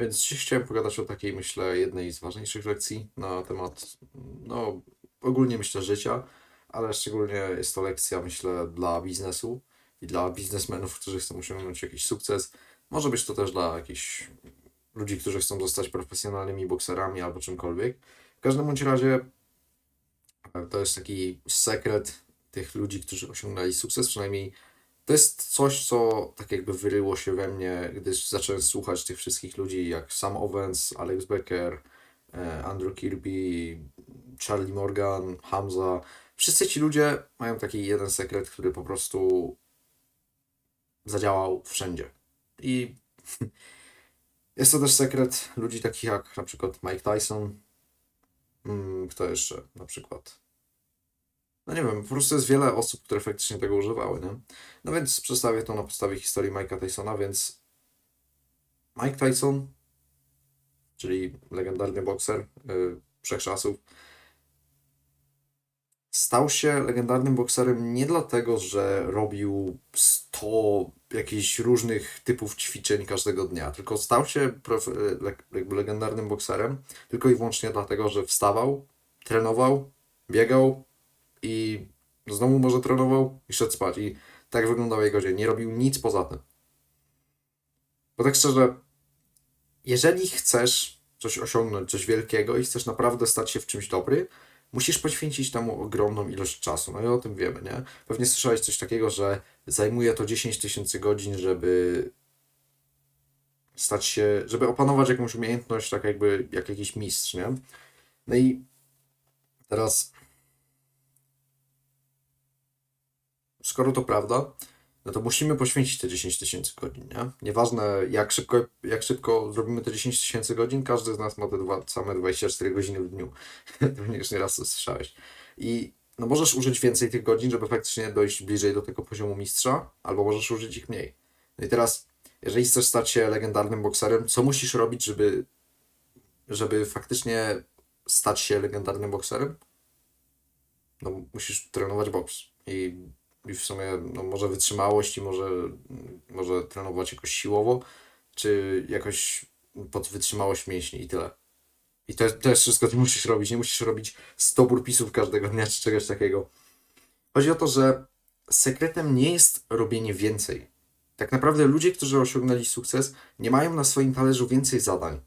Więc dziś chciałem pogadać o takiej, myślę, jednej z ważniejszych lekcji na temat, no, ogólnie myślę życia, ale szczególnie jest to lekcja, myślę, dla biznesu i dla biznesmenów, którzy chcą osiągnąć jakiś sukces. Może być to też dla jakichś ludzi, którzy chcą zostać profesjonalnymi bokserami albo czymkolwiek. W każdym bądź razie e, to jest taki sekret tych ludzi, którzy osiągnęli sukces, przynajmniej to jest coś, co tak jakby wyryło się we mnie, gdy zacząłem słuchać tych wszystkich ludzi, jak Sam Owens, Alex Becker, e, Andrew Kirby, Charlie Morgan, Hamza. Wszyscy ci ludzie mają taki jeden sekret, który po prostu zadziałał wszędzie. I jest to też sekret ludzi takich jak na przykład Mike Tyson. Mm, Kto jeszcze? Na przykład. No nie wiem, po prostu jest wiele osób, które faktycznie tego używały, nie? No więc przedstawię to na podstawie historii Mike'a Tysona, więc Mike Tyson, czyli legendarny bokser yy, wszechczasów, stał się legendarnym bokserem nie dlatego, że robił 100 jakichś różnych typów ćwiczeń każdego dnia, tylko stał się jakby legendarnym bokserem tylko i wyłącznie dlatego, że wstawał, trenował, biegał i znowu może trenował i szedł spać. I tak wyglądał jego dzień. Nie robił nic poza tym. Bo tak szczerze, jeżeli chcesz coś osiągnąć, coś wielkiego i chcesz naprawdę stać się w czymś dobry, musisz poświęcić temu ogromną ilość czasu. No i o tym wiemy, nie? Pewnie słyszałeś coś takiego, że zajmuje to 10 tysięcy godzin, żeby stać się, żeby opanować jakąś umiejętność, tak jakby jak jakiś mistrz, nie? No i teraz skoro to prawda, no to musimy poświęcić te 10 tysięcy godzin, nie? Nieważne jak szybko, jak szybko zrobimy te 10 tysięcy godzin, każdy z nas ma te dwa, same 24 godziny w dniu. Pewnie już nie raz to słyszałeś. I no możesz użyć więcej tych godzin, żeby faktycznie dojść bliżej do tego poziomu mistrza, albo możesz użyć ich mniej. No i teraz, jeżeli chcesz stać się legendarnym bokserem, co musisz robić, żeby, żeby faktycznie stać się legendarnym bokserem? No musisz trenować boks. I i w sumie no, może wytrzymałość i może, może trenować jakoś siłowo, czy jakoś pod wytrzymałość mięśni i tyle. I to, to jest wszystko, co musisz robić. Nie musisz robić 100 burpisów każdego dnia czy czegoś takiego. Chodzi o to, że sekretem nie jest robienie więcej. Tak naprawdę ludzie, którzy osiągnęli sukces, nie mają na swoim talerzu więcej zadań.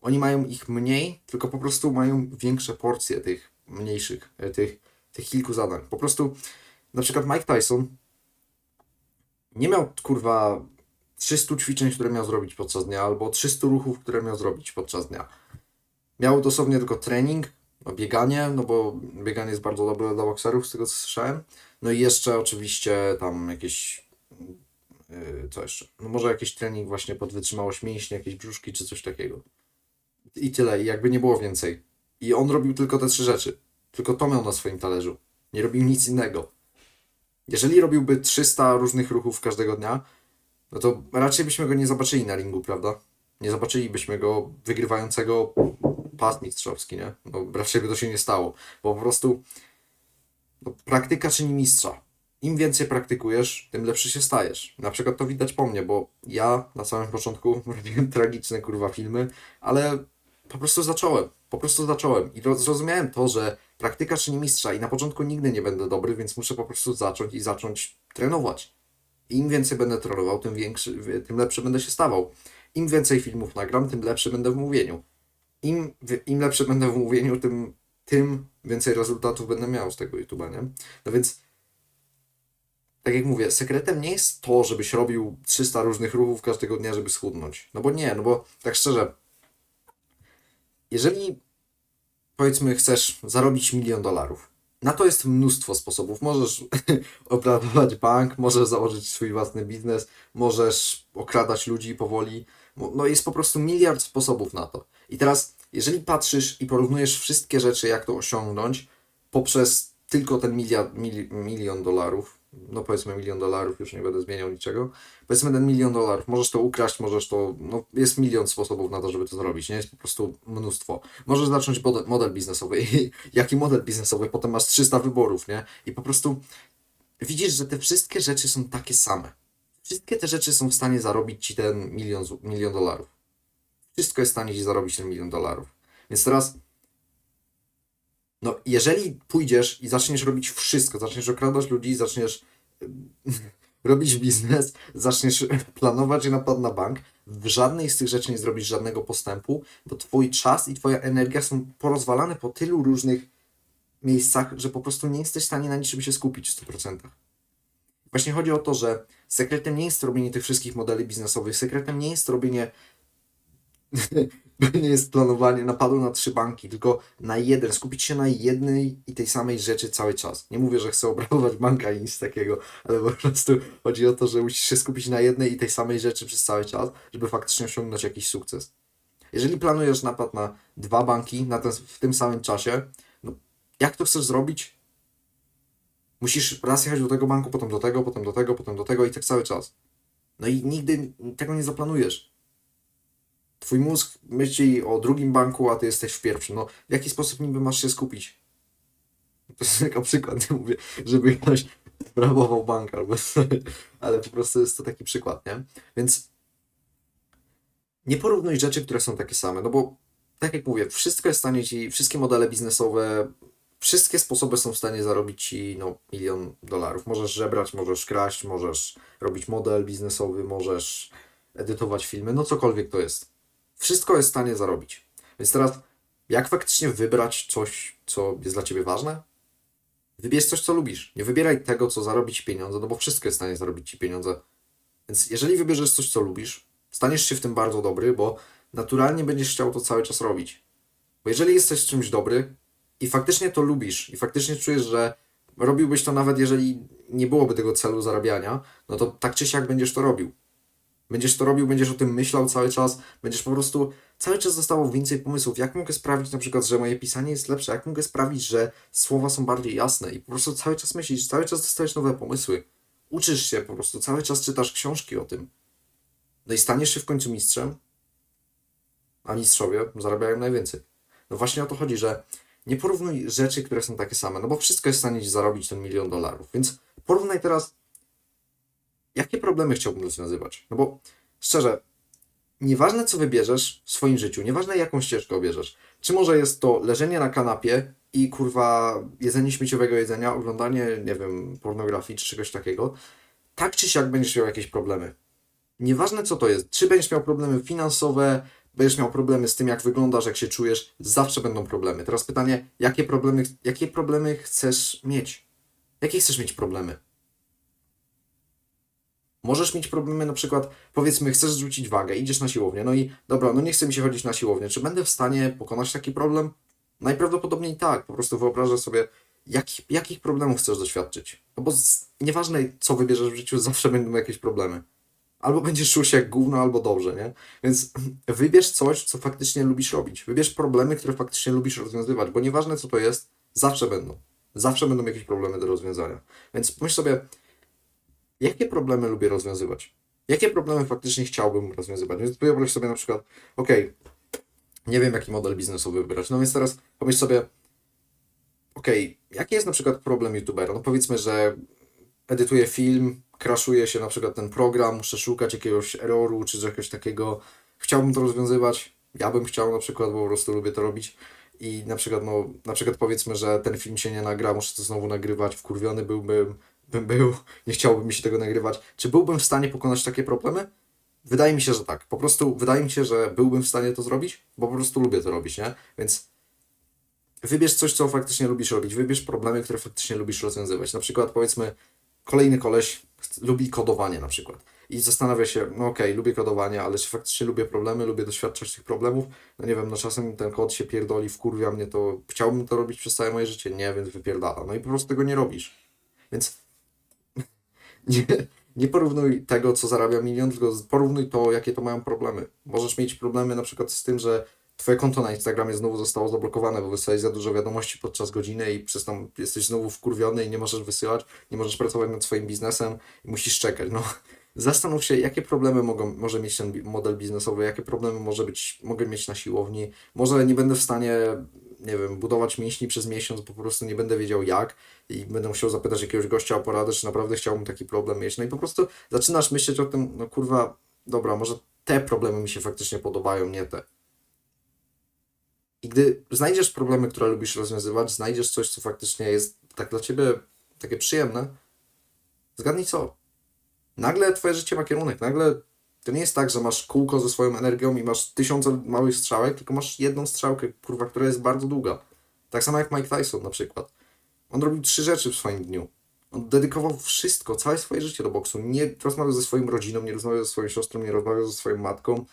Oni mają ich mniej, tylko po prostu mają większe porcje tych mniejszych, e, tych, tych kilku zadań. Po prostu na przykład Mike Tyson nie miał kurwa 300 ćwiczeń, które miał zrobić podczas dnia, albo 300 ruchów, które miał zrobić podczas dnia. Miał dosłownie tylko trening, no bieganie, no bo bieganie jest bardzo dobre dla bokserów, z tego co słyszałem. No i jeszcze oczywiście tam jakieś. Yy, co jeszcze? No może jakiś trening właśnie pod wytrzymałość mięśni, jakieś brzuszki czy coś takiego. I tyle, i jakby nie było więcej. I on robił tylko te trzy rzeczy. Tylko to miał na swoim talerzu. Nie robił nic innego. Jeżeli robiłby 300 różnych ruchów każdego dnia, no to raczej byśmy go nie zobaczyli na ringu, prawda? Nie zobaczylibyśmy go wygrywającego pas mistrzowski, nie? No raczej by to się nie stało, bo po prostu no, praktyka czyni mistrza. Im więcej praktykujesz, tym lepszy się stajesz. Na przykład to widać po mnie, bo ja na samym początku robiłem tragiczne kurwa filmy, ale po prostu zacząłem. Po prostu zacząłem i roz- zrozumiałem to, że praktyka czyni mistrza i na początku nigdy nie będę dobry, więc muszę po prostu zacząć i zacząć trenować. Im więcej będę trenował, tym, większy, tym lepszy będę się stawał. Im więcej filmów nagram, tym lepszy będę w mówieniu. Im, im lepszy będę w mówieniu, tym, tym więcej rezultatów będę miał z tego YouTube'a, nie? No więc, tak jak mówię, sekretem nie jest to, żebyś robił 300 różnych ruchów każdego dnia, żeby schudnąć. No bo nie, no bo tak szczerze, jeżeli powiedzmy chcesz zarobić milion dolarów, na to jest mnóstwo sposobów. Możesz obradować bank, możesz założyć swój własny biznes, możesz okradać ludzi powoli. No jest po prostu miliard sposobów na to. I teraz, jeżeli patrzysz i porównujesz wszystkie rzeczy, jak to osiągnąć, poprzez tylko ten miliard, mili, milion dolarów, no powiedzmy milion dolarów, już nie będę zmieniał niczego, powiedzmy ten milion dolarów, możesz to ukraść, możesz to, no jest milion sposobów na to, żeby to zrobić, nie? Jest po prostu mnóstwo. Możesz zacząć model, biznesowy i jaki model biznesowy, potem masz 300 wyborów, nie? I po prostu widzisz, że te wszystkie rzeczy są takie same. Wszystkie te rzeczy są w stanie zarobić ci ten milion, milion dolarów. wszystko jest w stanie ci zarobić ten milion dolarów. Więc teraz, no, jeżeli pójdziesz i zaczniesz robić wszystko, zaczniesz okradać ludzi, zaczniesz robić biznes, zaczniesz planować napad na bank, w żadnej z tych rzeczy nie zrobisz żadnego postępu, bo twój czas i twoja energia są porozwalane po tylu różnych miejscach, że po prostu nie jesteś w stanie na niczym się skupić w 100%. Właśnie chodzi o to, że sekretem nie jest robienie tych wszystkich modeli biznesowych, sekretem nie jest robienie nie jest planowanie napadu na trzy banki, tylko na jeden, skupić się na jednej i tej samej rzeczy cały czas. Nie mówię, że chcę obrabować banka i nic takiego, ale po prostu chodzi o to, że musisz się skupić na jednej i tej samej rzeczy przez cały czas, żeby faktycznie osiągnąć jakiś sukces. Jeżeli planujesz napad na dwa banki na ten, w tym samym czasie, no jak to chcesz zrobić? Musisz raz jechać do tego banku, potem do tego, potem do tego, potem do tego i tak cały czas. No i nigdy tego nie zaplanujesz. Twój mózg myśli o drugim banku, a ty jesteś w pierwszym. No, w jaki sposób niby masz się skupić? To jest tylko przykład, mówię, żeby ktoś brabował bank albo ale po prostu jest to taki przykład, nie? Więc nie porównuj rzeczy, które są takie same, no bo tak jak mówię, wszystko jest w stanie ci, wszystkie modele biznesowe, wszystkie sposoby są w stanie zarobić ci no, milion dolarów. Możesz żebrać, możesz kraść, możesz robić model biznesowy, możesz edytować filmy, no cokolwiek to jest. Wszystko jest w stanie zarobić. Więc teraz, jak faktycznie wybrać coś, co jest dla ciebie ważne? Wybierz coś, co lubisz. Nie wybieraj tego, co zarobi ci pieniądze, no bo wszystko jest w stanie zarobić ci pieniądze. Więc jeżeli wybierzesz coś, co lubisz, staniesz się w tym bardzo dobry, bo naturalnie będziesz chciał to cały czas robić. Bo jeżeli jesteś w czymś dobry i faktycznie to lubisz, i faktycznie czujesz, że robiłbyś to nawet jeżeli nie byłoby tego celu zarabiania, no to tak czy siak będziesz to robił. Będziesz to robił, będziesz o tym myślał cały czas, będziesz po prostu cały czas dostawał więcej pomysłów. Jak mogę sprawić na przykład, że moje pisanie jest lepsze? Jak mogę sprawić, że słowa są bardziej jasne? I po prostu cały czas myślisz, cały czas dostajesz nowe pomysły. Uczysz się po prostu, cały czas czytasz książki o tym. No i staniesz się w końcu mistrzem, a mistrzowie zarabiają najwięcej. No właśnie o to chodzi, że nie porównuj rzeczy, które są takie same, no bo wszystko jest w stanie ci zarobić ten milion dolarów. Więc porównaj teraz jakie problemy chciałbym rozwiązywać? No bo szczerze, nieważne co wybierzesz w swoim życiu, nieważne jaką ścieżkę obierzesz, czy może jest to leżenie na kanapie i kurwa jedzenie śmieciowego jedzenia, oglądanie, nie wiem, pornografii czy czegoś takiego, tak czy siak będziesz miał jakieś problemy. Nieważne co to jest, czy będziesz miał problemy finansowe, będziesz miał problemy z tym, jak wyglądasz, jak się czujesz, zawsze będą problemy. Teraz pytanie, jakie problemy, jakie problemy chcesz mieć? Jakie chcesz mieć problemy? Możesz mieć problemy, na przykład, powiedzmy, chcesz zrzucić wagę, idziesz na siłownię, no i dobra, no nie chce mi się chodzić na siłownię. Czy będę w stanie pokonać taki problem? Najprawdopodobniej tak. Po prostu wyobrażę sobie, jak, jakich problemów chcesz doświadczyć. No bo z, nieważne, co wybierzesz w życiu, zawsze będą jakieś problemy. Albo będziesz czuł się jak gówno, albo dobrze, nie? Więc wybierz coś, co faktycznie lubisz robić. Wybierz problemy, które faktycznie lubisz rozwiązywać, bo nieważne, co to jest, zawsze będą. Zawsze będą jakieś problemy do rozwiązania. Więc pomyśl sobie, jakie problemy lubię rozwiązywać? Jakie problemy faktycznie chciałbym rozwiązywać? Więc wyobraź sobie na przykład, ok, nie wiem jaki model biznesowy wybrać, no więc teraz pomyśl sobie, ok, jaki jest na przykład problem youtubera? No powiedzmy, że edytuję film, kraszuje się na przykład ten program, muszę szukać jakiegoś erroru czy czegoś takiego, chciałbym to rozwiązywać, ja bym chciał na przykład, bo po prostu lubię to robić i na przykład, no, na przykład powiedzmy, że ten film się nie nagra, muszę to znowu nagrywać, wkurwiony byłbym, bym był, nie chciałoby mi się tego nagrywać. Czy byłbym w stanie pokonać takie problemy? Wydaje mi się, że tak. Po prostu wydaje mi się, że byłbym w stanie to zrobić, bo po prostu lubię to robić, nie? Więc wybierz coś, co faktycznie lubisz robić. Wybierz problemy, które faktycznie lubisz rozwiązywać. Na przykład powiedzmy, kolejny koleś lubi kodowanie na przykład. I zastanawia się, no okej, okay, lubię kodowanie, ale czy faktycznie lubię problemy, lubię doświadczać tych problemów? No nie wiem, no czasem ten kod się pierdoli, wkurwia mnie to, chciałbym to robić przez całe moje życie, nie, więc wypierdala. No i po prostu tego nie robisz. Więc nie, nie porównuj tego, co zarabia milion, tylko porównuj to, jakie to mają problemy. Możesz mieć problemy na przykład z tym, że Twoje konto na Instagramie znowu zostało zablokowane, bo wysłałeś za dużo wiadomości podczas godziny i przez tam jesteś znowu wkurwiony i nie możesz wysyłać, nie możesz pracować nad swoim biznesem i musisz czekać. No, zastanów się, jakie problemy mogą, może mieć ten model biznesowy, jakie problemy może być, mogę mieć na siłowni. Może nie będę w stanie nie wiem, budować mięśni przez miesiąc, po prostu nie będę wiedział jak i będę musiał zapytać jakiegoś gościa o poradę, czy naprawdę chciałbym taki problem mieć. No i po prostu zaczynasz myśleć o tym, no kurwa, dobra, może te problemy mi się faktycznie podobają, nie te. I gdy znajdziesz problemy, które lubisz rozwiązywać, znajdziesz coś, co faktycznie jest tak dla ciebie takie przyjemne, zgadnij co? Nagle twoje życie ma kierunek, nagle to nie jest tak, że masz kółko ze swoją energią i masz tysiące małych strzałek, tylko masz jedną strzałkę, kurwa, która jest bardzo długa. Tak samo jak Mike Tyson na przykład. On robił trzy rzeczy w swoim dniu. On dedykował wszystko, całe swoje życie do boksu. Nie rozmawiał ze swoją rodziną, nie rozmawiał ze swoją siostrą, nie rozmawiał ze swoją matką.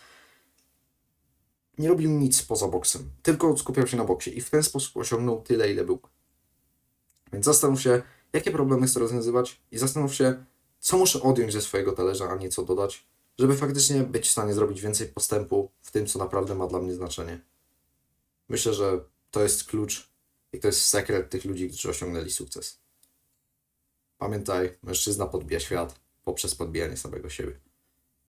Nie robił nic poza boksem. Tylko skupiał się na boksie i w ten sposób osiągnął tyle, ile był. Więc zastanów się, jakie problemy chcę rozwiązywać i zastanów się, co muszę odjąć ze swojego talerza, a nie co dodać, żeby faktycznie być w stanie zrobić więcej postępu w tym, co naprawdę ma dla mnie znaczenie. Myślę, że to jest klucz i to jest sekret tych ludzi, którzy osiągnęli sukces. Pamiętaj, mężczyzna podbija świat poprzez podbijanie samego siebie.